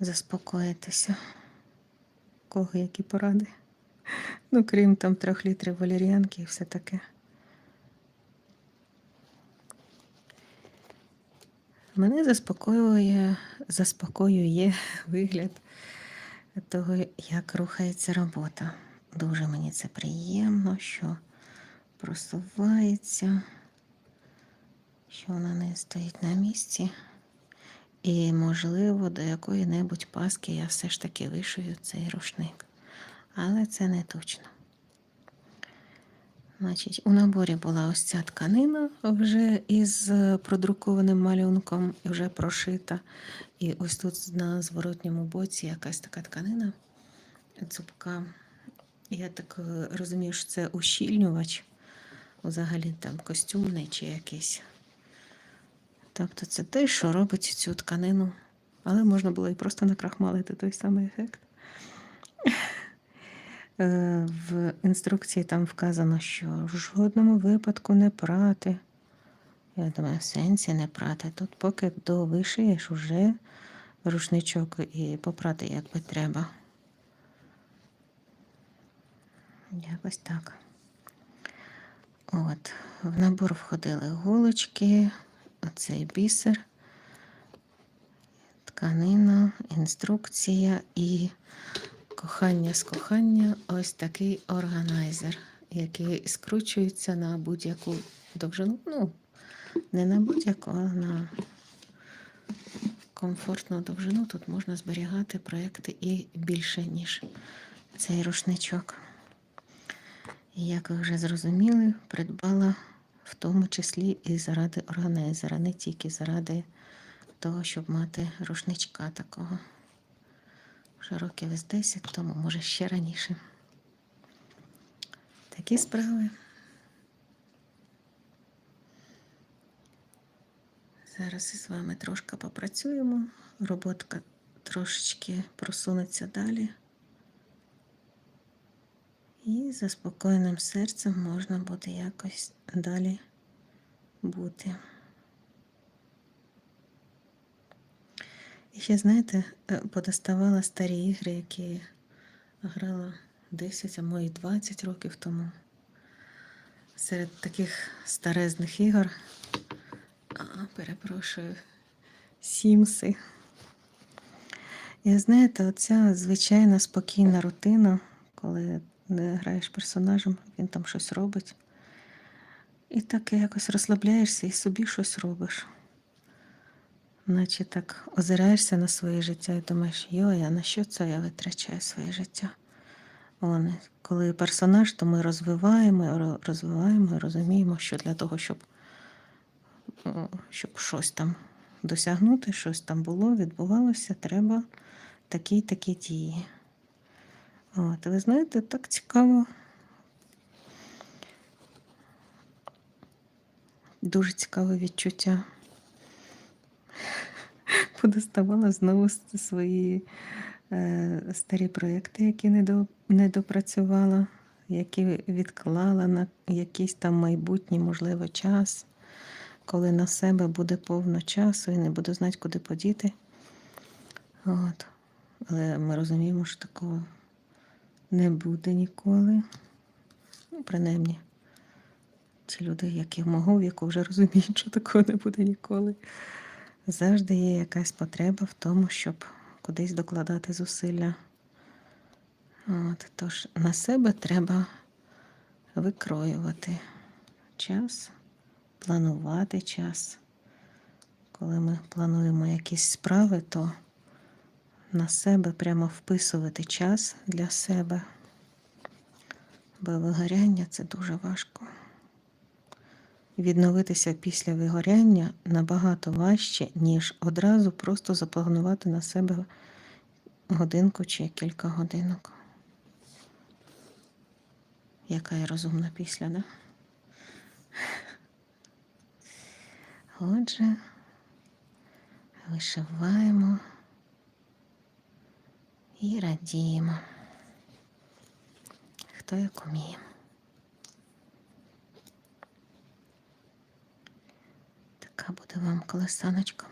заспокоїтися. Кого які поради? Ну, крім там трьох літрів валеріанки і все таке. Мене заспокоює, заспокоює вигляд того, як рухається робота. Дуже мені це приємно, що просувається, що вона не стоїть на місці. І, можливо, до якої-небудь паски я все ж таки вишию цей рушник. Але це не точно. Значить, у наборі була ось ця тканина вже із е, продрукованим малюнком, вже прошита. І ось тут на зворотньому боці якась така тканина цупка. Я так е, розумію, що це ущільнювач, взагалі там костюмний чи якийсь. Тобто це те, що робить цю тканину. Але можна було і просто накрахмалити той самий ефект. Е, В інструкції там вказано, що в жодному випадку не прати. Я думаю, в сенсі не прати. Тут поки довишиєш уже рушничок і попрати як би треба. Якось так. От, в набор входили голочки, оцей бісер, тканина, інструкція і кохання з кохання ось такий органайзер, який скручується на будь-яку довжину. Ну, не на будь-яку, а на комфортну довжину. Тут можна зберігати проекти і більше, ніж цей рушничок. Як ви вже зрозуміли, придбала в тому числі і заради органайзера, не тільки заради того, щоб мати рушничка такого. Вже років із 10 тому, може ще раніше. Такі справи. Зараз із вами трошки попрацюємо. Роботка трошечки просунеться далі. І за спокійним серцем можна буде якось далі бути. І ще, знаєте, е, подоставала старі ігри, які грала 10, а може 20 років тому. Серед таких старезних ігор, перепрошую, Сімси. І знаєте, оця звичайна спокійна рутина, коли не граєш персонажем, він там щось робить. І так якось розслабляєшся і собі щось робиш. Наче так озираєшся на своє життя і думаєш, йой, а на що це я витрачаю своє життя? Вони, коли персонаж, то ми розвиваємо, розвиваємо розуміємо, що для того, щоб, щоб щось там досягнути, щось там було, відбувалося, треба такі такі дії. От, ви знаєте, так цікаво. Дуже цікаве відчуття. Подоставала знову свої е, старі проекти, які не допрацювала, які відклала на якийсь там майбутній, можливо, час, коли на себе буде повно часу і не буду знати, куди подіти. От. Але ми розуміємо, що такого не буде ніколи. Ну, принаймні, ті люди, які в віку вже розуміють, що такого не буде ніколи. Завжди є якась потреба в тому, щоб кудись докладати зусилля. От, тож на себе треба викроювати час, планувати час. Коли ми плануємо якісь справи, то на себе прямо вписувати час для себе. Бо вигоряння це дуже важко. Відновитися після вигоряння набагато важче, ніж одразу просто запланувати на себе годинку чи кілька годинок. Яка я розумна після, да? Отже, вишиваємо і радіємо. Хто як уміє. Така буде вам колесаночка.